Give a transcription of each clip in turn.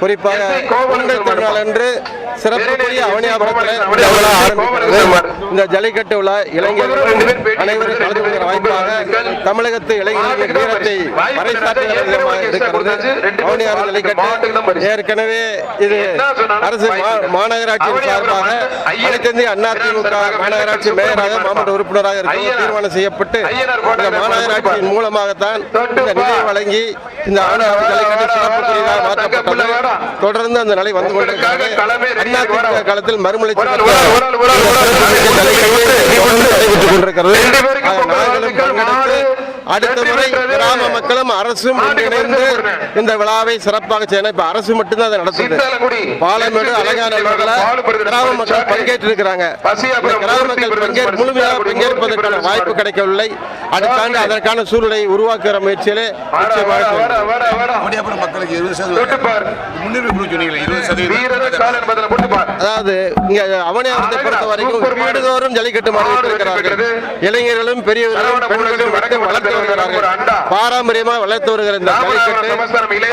குறிப்பாக பொங்கல் திருநாள் அன்று சிறப்புக்குரிய அவனியாபுரத்தில் இந்த ஜல்லிக்கட்டு விழா இளைஞர்கள் அனைவரும் கலந்து கொள்கிற வாய்ப்பாக தமிழகத்து இளைஞர்களின் வீரத்தை விதமாக இருக்கிறது. அவனியார் ஜல்லிக்கட்டு ஏற்கனவே இது அரசு மாநகராட்சியின் சார்பாக அனைத்து இந்திய அண்ணா திமுக மாநகராட்சி மேயராக மாவட்ட உறுப்பினராக இருக்க தீர்மானம் செய்யப்பட்டு இந்த மாநகராட்சியின் மூலமாகத்தான் இந்த நிதியை வழங்கி இந்த அவனியார் ஜல்லிக்கட்டு சிறப்புக்குரியதாக மாற்றப்பட்டது. தொடர்ந்து அந்த நிலை வந்து கொண்டிருக்கிறது. காலத்தில் மறுமலை நடைபெற்றுக் கொண்டிருக்கிறது. அடுத்த முறை கிராம மக்களும் அரசும் ஒன்றிணைந்து இந்த விழாவை சிறப்பாக செய்யணும். இப்ப அரசு மட்டும்தான் அதை நடத்துது. பாலமேடு அலங்காநல்லூர்ல கிராம மக்கள் பங்கேற்று இருக்கிறாங்க கிராம மக்கள் பங்கேற் முழுமையாக பங்கேற்பதற்கான வாய்ப்பு கிடைக்கவில்லை. அடுத்த ஆண்டு அதற்கான சூழ்நிலையை உருவாக்குகிற முயற்சியிலே அதாவது இங்க அவனியாரத்தை பொறுத்த வரைக்கும் வீடுதோறும் ஜல்லிக்கட்டு மாடு வைத்திருக்கிறார்கள். இளைஞர்களும் பெரியவர்களும் பெண்களும் வளர்த்து வருகிறார்கள். பாரம்பரியமாக வளர்த்து வருகிற இந்த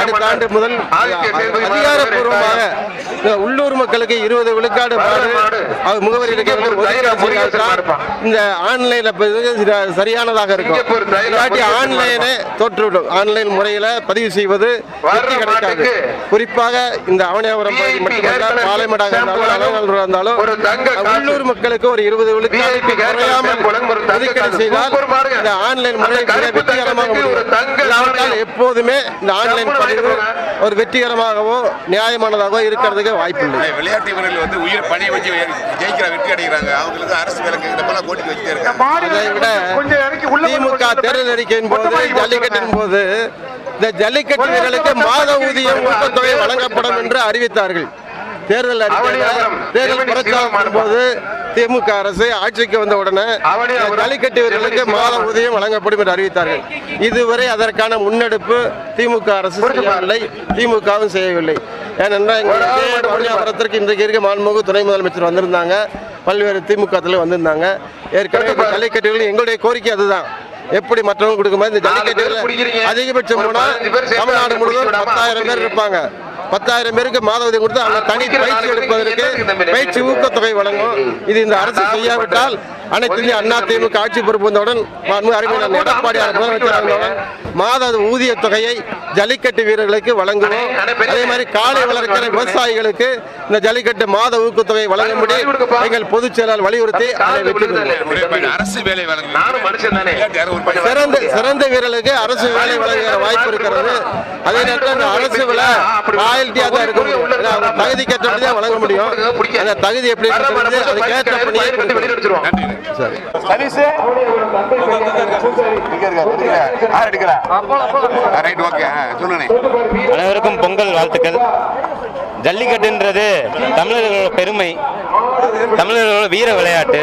அடுத்த ஆண்டு முதல் அதிகாரப்பூர்வமாக உள்ளூர் மக்களுக்கு இருபது விழுக்காடு மாடு முகவரி இந்த ஆன்லைன்ல சரியானதாக இருக்கும். இல்லாட்டி ஆன்லைனே தோற்றுவிடும். ஆன்லைன் முறையில பதிவு செய்வது கிடைக்காது. குறிப்பாக இந்த அவனியாபுரம் பகுதி மட்டுமல்ல பாலைமடாக இருந்தாலும் உள்ளூர் மக்களுக்கு ஒரு இருபது விழுக்காடு குறையாமல் ஒதுக்கீடு செய்தால் இந்த ஆன்லைன் முறை மிக வெற்றிகரமாக முடியும் எப்போதுமே இந்த ஆன்லைன் பதிவு ஒரு வெற்றிகரமாகவோ நியாயமானதாகவோ இருக்கிறதுக்கு வாய்ப்பில்லை. விளையாட்டு வீரர்கள் வந்து உயிர் பணியை வச்சு ஜெயிக்கிற வெற்றி அடைகிறாங்க. அவங்களுக்கு அரசு வேலை வச்சுட்டே இருக்காங்க. அதை விட திமுக தேர்தல் அறிக்கையின் போது ஜல்லிக்கட்டின் போது இந்த ஜல்லிக்கட்டு வீரர்களுக்கு மாத ஊதியம் ஊக்கத்தொகை வழங்கப்படும் என்று அறிவித்தார்கள். தேர்தல் தேர்தல் பிரச்சாரத்தின் போது திமுக அரசு ஆட்சிக்கு வந்த உடனே ஜல்லிக்கட்டு வீரர்களுக்கு மாத ஊதியம் வழங்கப்படும் என்று அறிவித்தார்கள். இதுவரை அதற்கான முன்னெடுப்பு திமுக அரசு செய்யவில்லை. திமுகவும் செய்யவில்லை. ஏனென்றால் இங்கே பழனியாபுரத்திற்கு இன்றைக்கு இருக்க மாண்புமிகு துணை முதலமைச்சர் வந்திருந்தாங்க. பல்வேறு திமுக தலைவர் வந்திருந்தாங்க. ஏற்கனவே ஜல்லிக்கட்டுகள் எங்களுடைய கோரிக்கை அதுதான். எப்படி மற்றவங்க கொடுக்கும் மாதிரி இந்த ஜல்லிக்கட்டுகள் அதிகபட்சம் போனா தமிழ்நாடு முழுவதும் பத்தாயிரம் பேர் இருப்பாங்க. பத்தாயிரம் பேருக்கு மாத உதவி கொடுத்து அவங்க தனி பயிற்சி எடுப்பதற்கு பயிற்சி ஊக்கத்தொகை வழங்கும். இது இந்த அரசு செய்யாவிட்டால் அனைத்து அண்ணா திமுக ஆட்சி பொறுப்பு வந்தவுடன் அறிஞர் எடப்பாடியார் முதலமைச்சர் மாத ஊதிய தொகையை ஜல்லிக்கட்டு வீரர்களுக்கு வழங்குவோம் அதே மாதிரி காலை வளர்க்கிற விவசாயிகளுக்கு இந்த ஜல்லிக்கட்டு மாத ஊக்கத்தொகை வழங்கும்படி எங்கள் பொதுச் செயலாளர் வலியுறுத்தி அரசு வேலை சிறந்த சிறந்த வீரர்களுக்கு அரசு வேலை வழங்குகிற வாய்ப்பு இருக்கிறது அதே நேரத்தில் அரசு விலை ராயல்ட்டியாக தான் இருக்க முடியும் ஏன்னா அவங்க தகுதிக்கேற்றபடி தான் வழங்க முடியும் அந்த தகுதி எப்படி அதுக்கேற்ற பணியை கொடுக்கணும். சரி. ரைட் ஓகே சொல்லுங்க அனைவருக்கும் பொங்கல் வாழ்த்துக்கள். ஜல்லிக்கட்டுன்றது தமிழர்களோட பெருமை. தமிழர்களோட வீர விளையாட்டு.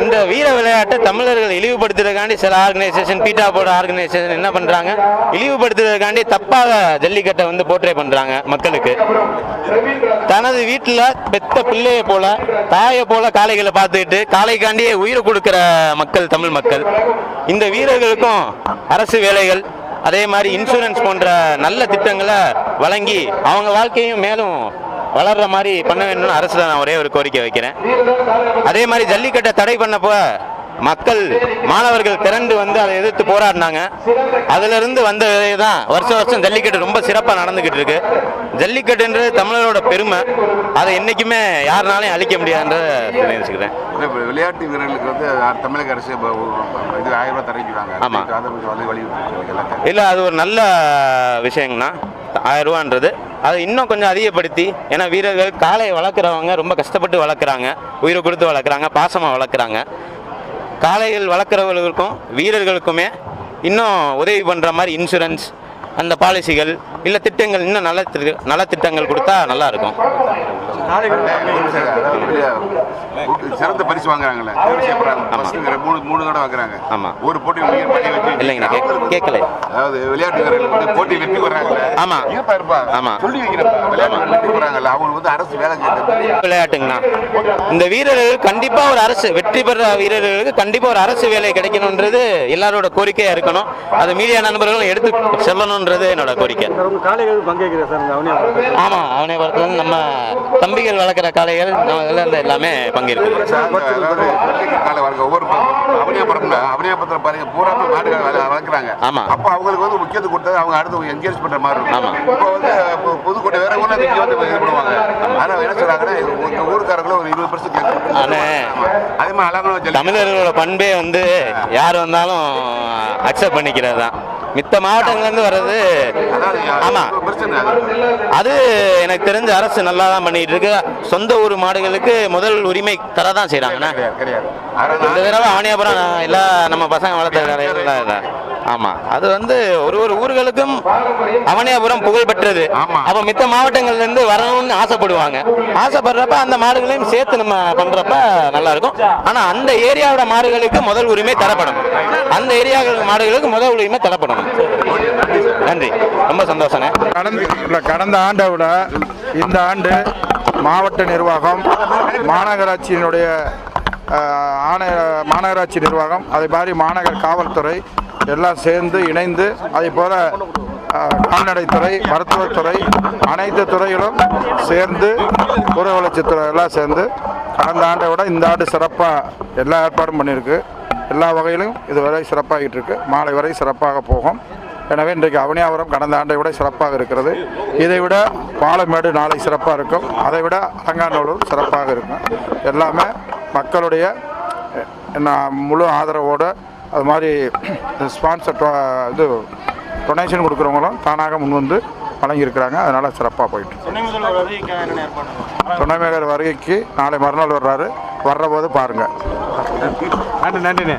இந்த வீர விளையாட்டை தமிழர்கள் இழிவுபடுத்துறதுக்காண்டி சில ஆர்கனைசேஷன் பீட்டா போர்டு ஆர்கனைசேஷன் என்ன பண்ணுறாங்க இழிவுபடுத்துறதுக்காண்டி தப்பாக ஜல்லிக்கட்டை வந்து போர்ட்ரே பண்ணுறாங்க மக்களுக்கு. தனது வீட்டில் பெத்த பிள்ளையை போல தாயை போல காளைகளை பார்த்துக்கிட்டு காளைக்காண்டியே உயிரை கொடுக்குற மக்கள் தமிழ் மக்கள். இந்த வீரர்களுக்கும் அரசு வேலைகள் அதே மாதிரி இன்சூரன்ஸ் போன்ற நல்ல திட்டங்களை வழங்கி அவங்க வாழ்க்கையும் மேலும் வளர்ற மாதிரி பண்ண வேணும்னு அரசு நான் ஒரே ஒரு கோரிக்கை வைக்கிறேன். அதே மாதிரி ஜல்லிக்கட்டை தடை பண்ணப்போ மக்கள் மாணவர்கள் திரண்டு வந்து அதை எதிர்த்து போராடினாங்க. அதுல இருந்து வந்த தான் வருஷம் வருஷம் ஜல்லிக்கட்டு ரொம்ப சிறப்பாக நடந்துகிட்டு இருக்கு. ஜல்லிக்கட்டுன்றது தமிழரோட பெருமை. அதை என்னைக்குமே யாருனாலையும் அழிக்க முடியாதுன்றத நினைச்சுக்கிறேன் விளையாட்டு வீரர்களுக்கு வந்து தமிழக அரசு இது ஆயிரம் ரூபாய் தரஞ்சுறாங்க ஆமா. அதை கொஞ்சம் வந்து வலியுறுத்தி எல்லாத்தையும். இல்லை அது ஒரு நல்ல விஷயங்கண்ணா. ஆயிரம் ரூபான்றது. அதை இன்னும் கொஞ்சம் அதிகப்படுத்தி ஏன்னா வீரர்கள் காளையை வளர்க்குறவங்க ரொம்ப கஷ்டப்பட்டு வளர்க்குறாங்க. உயிரை கொடுத்து வளர்க்குறாங்க பாசமாக வளர்க்குறாங்க. காளைகள் வளர்க்குறவர்களுக்கும் வீரர்களுக்குமே இன்னும் உதவி பண்ணுற மாதிரி இன்சூரன்ஸ் அந்த பாலிசிகள் இல்லை திட்டங்கள் இன்னும் நல்ல நல்ல திட்டங்கள் கொடுத்தா நல்லா இருக்கும் சிறந்த பரிசு வாங்குறாங்கல்ல மூணு மூணு தடவை வாங்குறாங்க. ஆமா. ஒரு போட்டி இல்லைங்கண்ணா கேட்கல அதாவது விளையாட்டு வீரர்கள் வந்து போட்டி வெற்றி பெறாங்கல்ல ஆமா. ஆமா. சொல்லி பெறாங்கல்ல அவங்களுக்கு வந்து அரசு வேலை விளையாட்டுங்கண்ணா. இந்த வீரர்கள் கண்டிப்பா ஒரு அரசு வெற்றி பெற வீரர்களுக்கு கண்டிப்பா ஒரு அரசு வேலை கிடைக்கணுன்றது எல்லாரோட கோரிக்கையா இருக்கணும். அது மீடியா நண்பர்களும் எடுத்து செல்லணுன்ற வரணுன்றது என்னோட கோரிக்கை. காலைகள் பங்கேற்கிறேன் சார் ஆமாம் அவனை பொறுத்தவரை நம்ம தம்பிகள் வளர்க்குற காளைகள் நம்ம எல்லாமே வளர்க்க ஒவ்வொரு அவனியாபுரம்ல அவனியாபுரத்தில் பாருங்க பூராமே மாடுகள் வள- வளர்க்குறாங்க. ஆமா. அப்போ அவங்களுக்கு வந்து முக்கியத்துவம் கொடுத்தது அவங்க அடுத்து என்கரேஜ் பண்ற மாதிரி இருக்கும். ஆமா. இப்போ வந்து புதுக்கோட்டை வேற ஊர்ல இங்க வந்து இது பண்ணுவாங்க ஆனா என்ன சொல்றாங்கன்னா உங்க ஊருக்காரங்களும் ஒரு இருபது பர்சன்ட். அதே மாதிரி அழகான தமிழர்களோட பண்பே வந்து யார் வந்தாலும் அக்செப்ட் பண்ணிக்கிறது தான். மித்த மாவட்டங்கள்லேருந்து வர்றது. ஆமாம் அது. எனக்கு தெரிஞ்ச அரசு நல்லா தான் பண்ணிட்டு இருக்கு சொந்த ஊர் மாடுகளுக்கு முதல் உரிமை தர தான் செய்கிறாங்கண்ணா இந்த தடவை அவனியாபுரம் எல்லா நம்ம பசங்க வளர்த்த கடைகள்லாம் இல்லை ஆமாம் அது வந்து ஒரு ஒரு ஊர்களுக்கும் அவனியாபுரம் புகழ் பெற்றது. அப்போ மித்த மாவட்டங்கள்லேருந்து வரணும்னு ஆசைப்படுவாங்க. ஆசைப்படுறப்ப அந்த மாடுகளையும் சேர்த்து நம்ம பண்ணுறப்ப நல்லா இருக்கும் ஆனால் அந்த ஏரியாவோட மாடுகளுக்கு முதல் உரிமை தரப்படணும் அந்த ஏரியாவில் மாடுகளுக்கு முதல் உரிமை தரப்படணும் நன்றி. ரொம்ப சந்தோஷண்ணே கடந்த கடந்த ஆண்டை விட இந்த ஆண்டு மாவட்ட நிர்வாகம் மாநகராட்சியினுடைய ஆணைய மாநகராட்சி நிர்வாகம் அதே மாதிரி மாநகர காவல்துறை எல்லாம் சேர்ந்து இணைந்து அதே போல் கால்நடைத்துறை மருத்துவத்துறை அனைத்து துறைகளும் சேர்ந்து ஊரக வளர்ச்சித்துறை எல்லாம் சேர்ந்து கடந்த ஆண்டை விட இந்த ஆண்டு சிறப்பாக எல்லா ஏற்பாடும் பண்ணியிருக்கு. எல்லா வகையிலும் இதுவரை சிறப்பாகிட்டு இருக்கு மாலை வரை சிறப்பாக போகும். எனவே இன்றைக்கு அவனியாபுரம் கடந்த ஆண்டை விட சிறப்பாக இருக்கிறது. இதை விட பாலமேடு நாளை சிறப்பாக இருக்கும். அதை விட அலங்காநல்லூர் சிறப்பாக இருக்கும். எல்லாமே மக்களுடைய முழு ஆதரவோடு அது மாதிரி ஸ்பான்சர் இது டொனேஷன் கொடுக்குறவங்களும் தானாக முன்வந்து வழங்கியிருக்கிறாங்க. அதனால் சிறப்பாக போயிட்டு. துணை முதல்வர் வருகைக்கு நாளை மறுநாள் வர்றாரு. வர்ற போது பாருங்கள் நன்றி நன்றிண்ணே